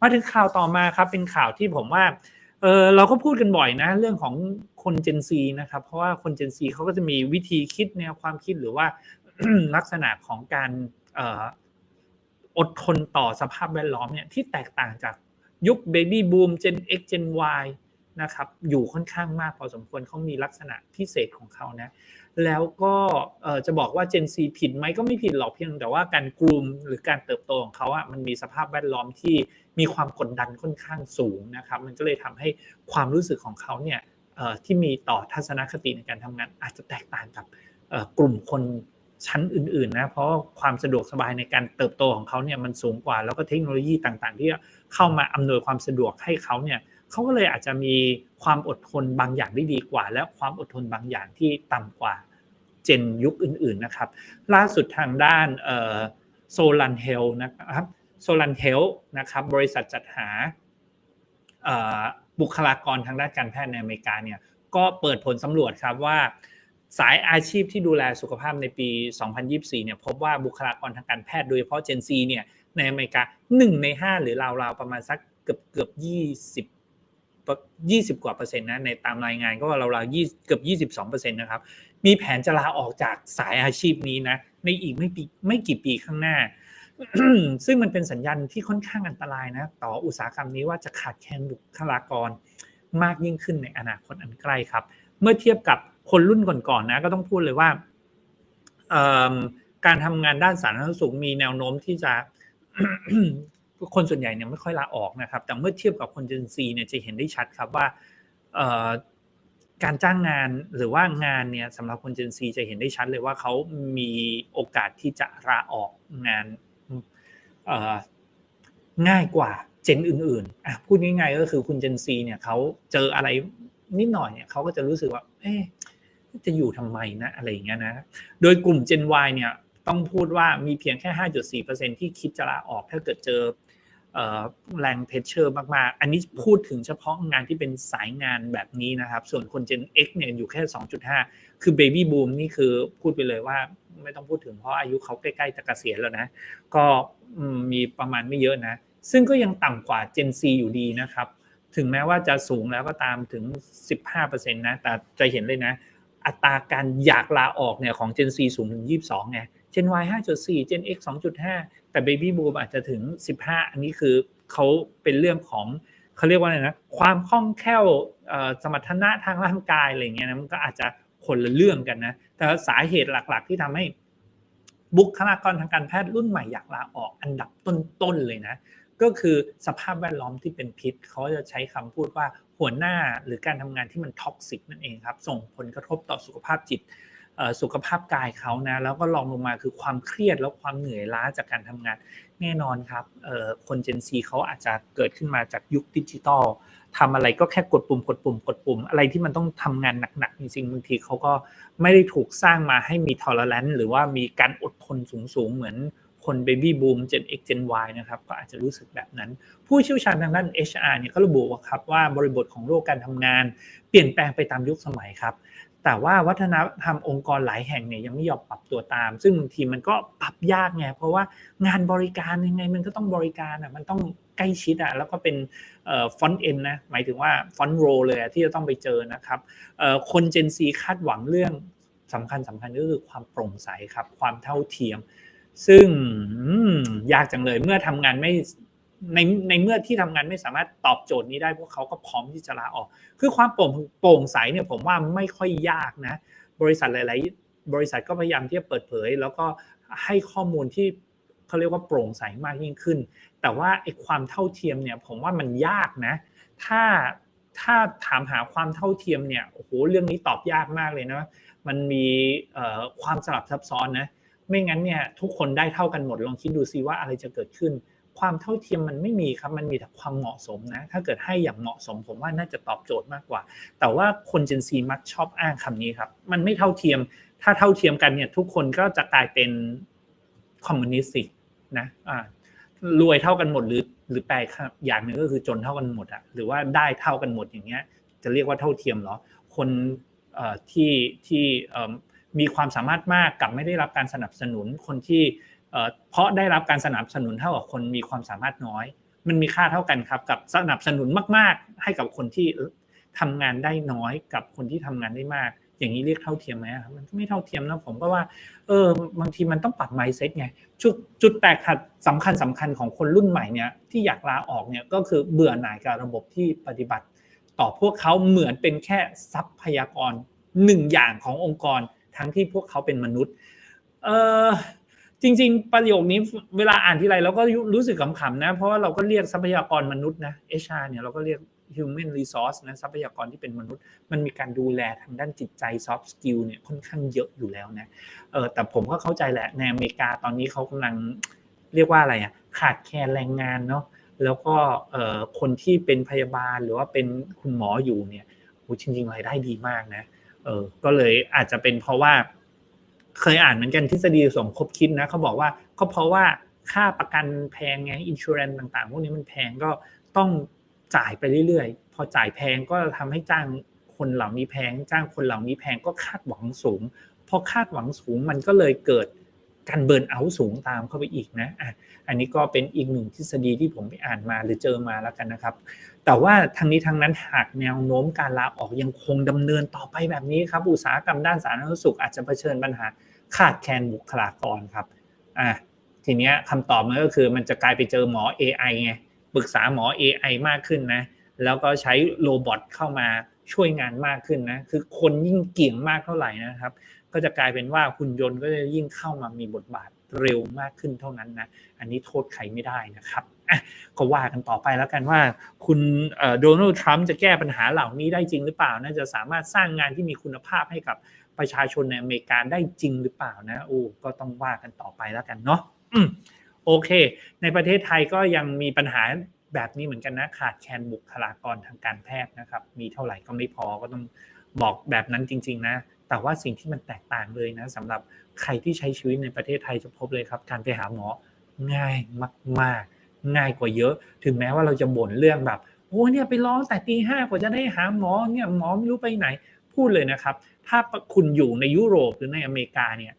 มาถึงข่าวต่อมาครับเป็นข่าวที่ผมว่าเออเราก็พูดกันบ่อยนะ เรื่องของคนเจนซีนะครับ เพราะว่าคนเจนซีเขาก็จะมีวิธีคิดแนวความคิดหรือว่าลักษณะของการอดทนต่อสภาพแวดล้อมเนี่ยที่แตกต่างจากยุคเบบี้บูมเจน X เจน Y นะครับอยู่ค่อนข้างมากพอสมควรเขามีลักษณะพิเศษของเขานะแล้วก็จะบอกว่า Gen Z ผิดไหมก็ไม่ผิดหรอกเพียงแต่ว่าการกลุ่มหรือการเติบโตของเขาอะมันมีสภาพแวดล้อมที่ มีความกดดันค่อนข้างสูงนะครับ มันก็เลยทำให้ความรู้สึกของเขาเนี่ยที่มีต่อทัศนคติในการทำงาน อาจจะแตกต่างกับกลุ่มคนชั้นอื่นๆนะเพราะความสะดวกสบายในการเติบโตของเขาเนี่ยมันสูงกว่า แล้วก็เทคโนโลยีต่างๆ ที่เข้ามาอำนวยความสะดวกให้เขาเนี่ยเขาก็เลยอาจจะมีความอดทนบางอย่างได้ดีกว่า และความอดทนบางอย่างที่ต่ำกว่าเจนยุคอื่นๆนะครับ ล่าสุดทางด้านโซลันเฮลนะครับ โซลันเฮลนะครับบริษัทจัดหาบุคลากรทางด้านการแพทย์ในอเมริกาเนี่ยก็เปิดผลสำรวจครับว่า สายอาชีพที่ดูแลสุขภาพในปี 2024 เนี่ยพบว่าบุคลากรทางการแพทย์โดยเฉพาะ Gen Z เนี่ยในอเมริกา 1 ใน 5 หรือราวๆประมาณสักเกือบเกือบ20 20 กว่าเปอร์เซ็นต์นะในตามรายงานก็ราวๆเกือบ22เปอร์เซ็นต์นะครับมีแผนจะลาออกจากสายอาชีพนี้นะในอีกไม่ปีไม่กี่ปีข้างหน้า ซึ่งมันเป็นสัญญาณที่ค่อนข้างอันตรายนะ ต่ออุตสาหกรรมนี้ว่าจะขาดแคลนบุคลากรมากยิ่งขึ้นในอนาคตอันใกล้ครับ เมื่อเทียบกับคนรุ่นก่อนๆนะ ก็ต้องพูดเลยว่าการทำงานด้านสาธารณสุขมีแนวโน้มที่จะคนส่วนใหญ่เนี่ยไม่ค่อยลาออกนะครับ แต่เมื่อเทียบกับคนเจนซีเนี่ยจะเห็นได้ชัดครับว่าการจ้างงานหรือว่างานเนี่ยสำหรับคนเจนซีจะเห็นได้ชัดเลยว่าเขามีโอกาสที่จะลาออกงาน ง่ายกว่าเจนอื่นๆอะพูดง่ายๆก็คือคุณเจนซีเนี่ยเขาเจออะไรนิดหน่อยเนี่ยเขาก็จะรู้สึกว่า เอ๊จะอยู่ทำไมนะอะไรอย่างเงี้ยนะ โดยกลุ่ม Gen Y เนี่ยต้องพูดว่ามีเพียงแค่ 5.4%ที่คิดจะลาออกถ้าเกิดเจอแรงเพชเชอร์มากๆ อันนี้พูดถึงเฉพาะงานที่เป็นสายงานแบบนี้นะครับ ส่วนคน Gen X เนี่ยอยู่แค่ 2.5 คือ Baby Boom นี่คือพูดไปเลยว่า ไม่ต้องพูดถึงเพราะอายุเขาใกล้ๆจะเกษียณแล้วนะ ก็มีประมาณไม่เยอะนะ ซึ่งก็ยังต่ำกว่า Gen Z อยู่ดีนะครับ ถึงแม้ว่าจะสูงแล้วก็ตามถึง 15%นะ แต่จะเห็นเลยนะ อัตราการอยากลาออกเนี่ยของ Gen Z สูงถึง 22ไง Gen Y 5.4 Gen X 2.5 แต่ Baby Boom อาจจะถึง 15 อันนี้คือเขาเป็นเรื่องของเขาเรียกว่าอะไรนะ ความคล่องแคล่วสมรรถนะทางร่างกายอะไรเงี้ยนะมันก็อาจจะ คนละเรื่องกันนะ แต่สาเหตุหลักๆ ที่ทำให้บุคลากรทางการแพทย์รุ่นใหม่อยากลาออกอันดับต้นๆเลยนะ ก็คือสภาพแวดล้อมที่เป็นพิษ เขาจะใช้คำพูดว่าหัวหน้าหรือการทำงานที่มันท็อกซิกนั่นเองครับ ส่งผลกระทบต่อสุขภาพจิตสุขภาพกายเขานะแล้วก็ลองลงมาคือความเครียดแล้วความเหนื่อยล้าจากการทำงานแน่นอนครับคนเจนซีเขาอาจจะเกิดขึ้นมาจากยุคดิจิตอล ทำอะไรก็แค่กดปุ่มกดปุ่มกดปุ่ม อะไรที่มันต้องทำงานหนักๆจริงๆบางทีเขาก็ไม่ได้ถูกสร้างมาให้มีทอร์เรนต์หรือว่ามีการอดทนสูงๆเหมือนคนเบบี้บูม Gen X Gen Y นะครับก็อาจจะรู้สึกแบบนั้น ผู้เชี่ยวชาญทางด้าน HR เนี่ยก็ระบุว่าครับว่าบริบทของโลกการทำงาน เปลี่ยนแปลงไปตามยุคสมัยครับ แต่ว่าวัฒนธรรมองค์กรหลายแห่งเนี่ยยังไม่ยอมปรับตัวตาม ซึ่งบางทีมันก็ปรับยากไงเพราะว่างานบริการยังไงมันก็ต้องบริการอะมันต้องใกล้ชิดอะแล้วก็เป็นฟอนต์เอ็นนะหมายถึงว่าฟอนต์โรเลยที่จะต้องไปเจอนะครับคนเจนซีคาดหวังเรื่องสำคัญสำคัญก็คือความโปร่งใสครับความเท่าเทียม ซึ่งยากจังเลยเมื่อทำงานไม่ ในในเมื่อที่ทำงานไม่สามารถตอบโจทย์นี้ได้พวกเขาก็พร้อมที่จะลาออก คือความโปร่งโปร่งใสเนี่ยผมว่าไม่ค่อยยากนะ บริษัทหลาย ๆ บริษัทก็พยายามที่จะเปิดเผย แล้วก็ให้ข้อมูลที่เขาเรียกว่าโปร่งใสมากยิ่งขึ้น แต่ว่าไอ้ความเท่าเทียมเนี่ยผมว่ามันยากนะ ถ้าถ้าถามหาความเท่าเทียมเนี่ยโอ้โหเรื่องนี้ตอบยากมากเลยนะมันมีความสลับซับซ้อนนะไม่งั้นเนี่ยทุกคนได้เท่ากันหมดลองคิดดูซิว่าอะไรจะเกิดขึ้น ความเท่าเทียมมันไม่มีครับ มันมีแต่ความเหมาะสมนะ ถ้าเกิดให้อย่างเหมาะสมผมว่าน่าจะตอบโจทย์มากกว่า แต่ว่าคนเจนซีมักชอบอ้างคำนี้ครับ มันไม่เท่าเทียม ถ้าเท่าเทียมกันเนี่ยทุกคนก็จะกลายเป็นคอมมิวนิสต์นะอ่ารวยเท่ากันหมดหรือหรือแปลอย่างหนึ่งก็คือจนเท่ากันหมดอะหรือว่าได้เท่ากันหมดอย่างเงี้ย จะเรียกว่าเท่าเทียมเหรอ คนที่ที่มีความสามารถมากกับไม่ได้รับการสนับสนุนคนที่ เพราะได้รับการสนับสนุนเท่ากับคนมีความสามารถน้อย มันมีค่าเท่ากันครับ กับสนับสนุนมาก ๆ ให้กับคนที่ทำงานได้น้อยกับคนที่ทำงานได้มาก อย่างนี้เรียกเท่าเทียมไหมครับมันไม่เท่าเทียมนะผมก็ว่าเออบางทีมันต้องปรับ mindset ไงจุดจุดแตกหักสำคัญสำคัญของคนรุ่นใหม่เนี่ยที่อยากลาออกเนี่ยก็คือเบื่อหน่ายกับระบบที่ปฏิบัติ ต่อพวกเขาเหมือนเป็นแค่ทรัพยากรหนึ่งอย่างขององค์กรทั้งที่พวกเขาเป็นมนุษย์ เออ จริง ๆ ประโยคนี้เวลาอ่านทีไรเราก็รู้สึกขำๆนะ เพราะว่าเราก็เรียกทรัพยากรมนุษย์นะ HR เนี่ยเราก็เรียก human resource นะทรัพยากรที่เป็นมนุษย์ มันมีการดูแลทางด้านจิตใจ soft skill เนี่ยค่อนข้างเยอะอยู่แล้วนะเออแต่ผมก็เข้าใจแหละในอเมริกาตอนนี้เขากำลังเรียกว่าอะไรอะขาดแคลนแรงงานเนาะแล้วก็เอ่อคนที่เป็นพยาบาลหรือว่าเป็นคุณหมออยู่เนี่ยโหจริงๆรายได้ดีมากนะเออก็เลยอาจจะเป็นเพราะว่า เคยอ่านเหมือนกันทฤษฎีสมคบคิดนะเขาบอกว่าก็เพราะว่าค่าประกันแพงไงอินชูแรนต่างๆ พวกนี้มันแพงก็ต้องจ่ายไปเรื่อยๆ พอจ่ายแพงก็ทำให้จ้างคนเหล่านี้แพง จ้างคนเหล่านี้แพงก็คาดหวังสูง พอคาดหวังสูงมันก็เลยเกิดการเบิร์นเอาท์สูงตามเข้าไปอีกนะอะอันนี้ก็เป็นอีกหนึ่งทฤษฎีที่ผมไปอ่านมาหรือเจอมาแล้วกันนะครับ แต่ว่าทางนี้ทางนั้นหากแนวโน้มการลาออกยังคงดำเนินต่อไปแบบนี้ครับ อุตสาหกรรมด้านสาธารณสุขอาจจะเผชิญปัญหา ขาดแคลนบุคลากรครับอะทีเนี้ยคำตอบมันก็คือมันจะกลายไปเจอหมอ AI ไงปรึกษาหมอ AI มากขึ้นนะ แล้วก็ใช้โรบอทเข้ามาช่วยงานมากขึ้นนะ คือคนยิ่งเก่งมากเท่าไหร่นะครับ ก็จะกลายเป็นว่าหุ่นยนต์ก็จะยิ่งเข้ามามีบทบาทเร็วมากขึ้นเท่านั้นนะ อันนี้โทษใครไม่ได้นะครับก็ว่ากันต่อไปแล้วกันว่า คุณโดนัลด์ทรัมป์จะแก้ปัญหาเหล่านี้ได้จริงหรือเปล่านะจะสามารถสร้างงานที่มีคุณภาพให้กับ ประชาชนในอเมริกาได้จริงหรือเปล่านะโอ้ก็ต้องว่ากันต่อไปแล้วกันเนาะโอเค ในประเทศไทยก็ยังมีปัญหาแบบนี้เหมือนกันนะขาดแคลนบุคลากรทางการแพทย์นะครับ มีเท่าไหร่ก็ไม่พอก็ต้องบอกแบบนั้นจริง ๆ นะ แต่ว่าสิ่งที่มันแตกต่างเลยนะสำหรับใครที่ใช้ชีวิตในประเทศไทยจะพบเลยครับ การไปหาหมอง่ายมาก ๆ ง่ายกว่าเยอะ ถึงแม้ว่าเราจะบ่นเรื่องแบบโอ้เนี่ยไปรอแต่ตีห้ากว่าจะได้หาหมอเนี่ยหมอไม่รู้ไปไหน พูดเลยนะครับ ถ้าคุณอยู่ในยุโรปหรือในอเมริกาเนี่ย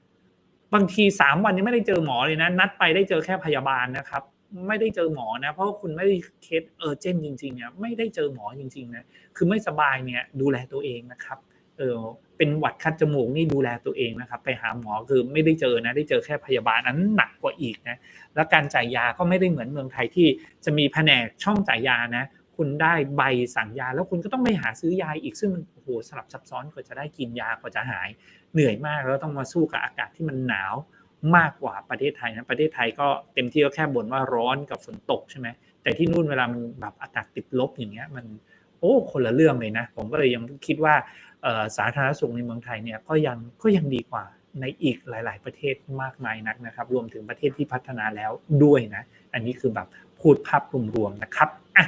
บางทีสามวันยังไม่ได้เจอหมอเลยนะ นัดไปได้เจอแค่พยาบาลนะครับ ไม่ได้เจอหมอนะ เพราะคุณไม่ได้เคสเออเจนจริงๆเนี่ยไม่ได้เจอหมอจริงๆนะคือไม่สบายเนี่ยดูแลตัวเองนะครับเออเป็นหวัดคัดจมูกนี่ดูแลตัวเองนะครับ ไปหาหมอคือไม่ได้เจอนะ ได้เจอแค่พยาบาลนนั้นหนักกว่าอีกนะ แล้วการจ่ายยาก็ไม่ได้เหมือนเมืองไทยที่จะมีแผนกช่องจ่ายยานะ คุณได้ใบสั่งยา แล้วคุณก็ต้องไปหาซื้อยาอีกซึ่งมันโอ้โหสลับซับซ้อนกว่าจะได้กินยากว่าจะหาย เหนื่อยมากแล้วต้องมาสู้กับอากาศที่มันหนาวมากกว่าประเทศไทยนะประเทศไทยก็เต็มที่ก็แค่บ่นว่าร้อนกับฝนตกใช่ไหมแต่ที่นู่นเวลามันแบบอากาศติดลบอย่างเงี้ยมันโอ้คนละเรื่องเลยนะ ผมก็เลยยังคิดว่าสาธารณสุขในเมืองไทยเนี่ยก็ยังก็ยังดีกว่าในอีกหลาย ๆ ประเทศมากมายนักนะครับ รวมถึงประเทศที่พัฒนาแล้วด้วยนะ อันนี้คือแบบพูดภาพรวมๆนะครับอะ